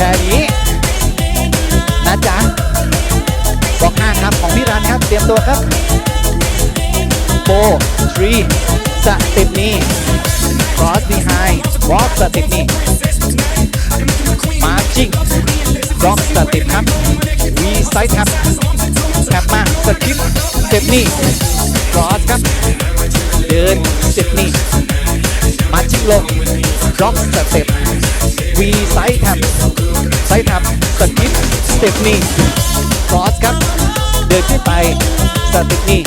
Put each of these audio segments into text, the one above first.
แค่นี้นะจ๊ะบอกห้าครับของพี่รันครับเตรียมตัวครับโ r ทรีสเต็ปนี้ cross behind walk สเต็ปนี้ marching rock สเต็ปครับ v side ครับแท็บมาสกิปสเต็ปนี้ cross ครับเดินสเต็ปนี้ marching ลง rock สเต็ป วีไซส์แท็บไซส์แท็บสติปสเต็ปนี่ครอสครับ เดินขึ้นไปสติปนี่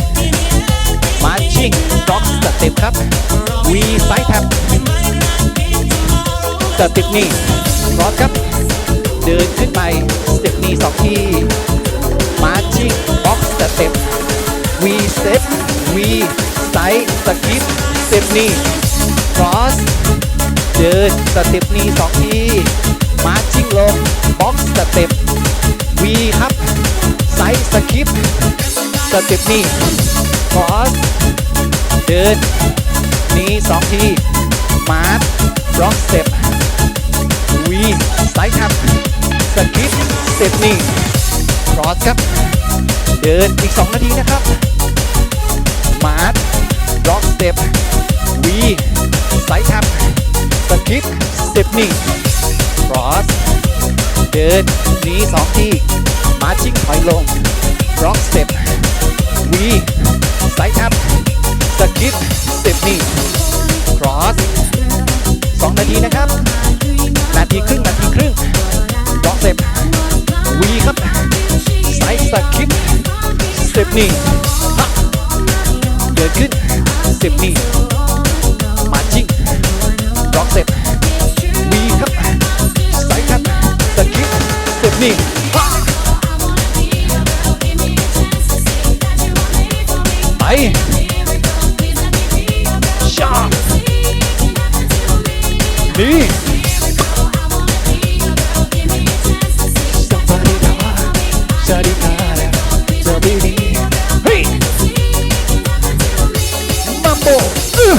มาร์ชิ่งบ็อกสเต็ปครับวีไซส์แท็บสติปนี่ครอสครับ เดินขึ้นไปสเต็ปนี่สองทีมาร์ชิ่งบ็อกสเต็ปวีสเต็ปวีไซส์สกิปสเต็ปนี่ครอส เดินสเต็ปนี้สองที marching ลง box สเต็ป v ครับ side สกิปสเต็ปนี้ cross เดินนี้สองที march rock step V ไซด์ครับสกิปสเต็ปนี้ cross ครับ เดินอีก 2 นาทีนะครับมาร์ rock step V ไซด์ครับ สกิปสเต็ปนี้ cross เดินหนี้2ที marching ถอยลง rock step V ไซด์ครับสกิปสเต็ปนี้ cross 2นาทีนะครับ นาทีครึ่งนาทีครึ่งล็อกเซปวีครับไซส์สคิปสเต็ปนี้ฮะเกิดขึ้นสเต็ปนี้ม me. Aye. Sharp. Me.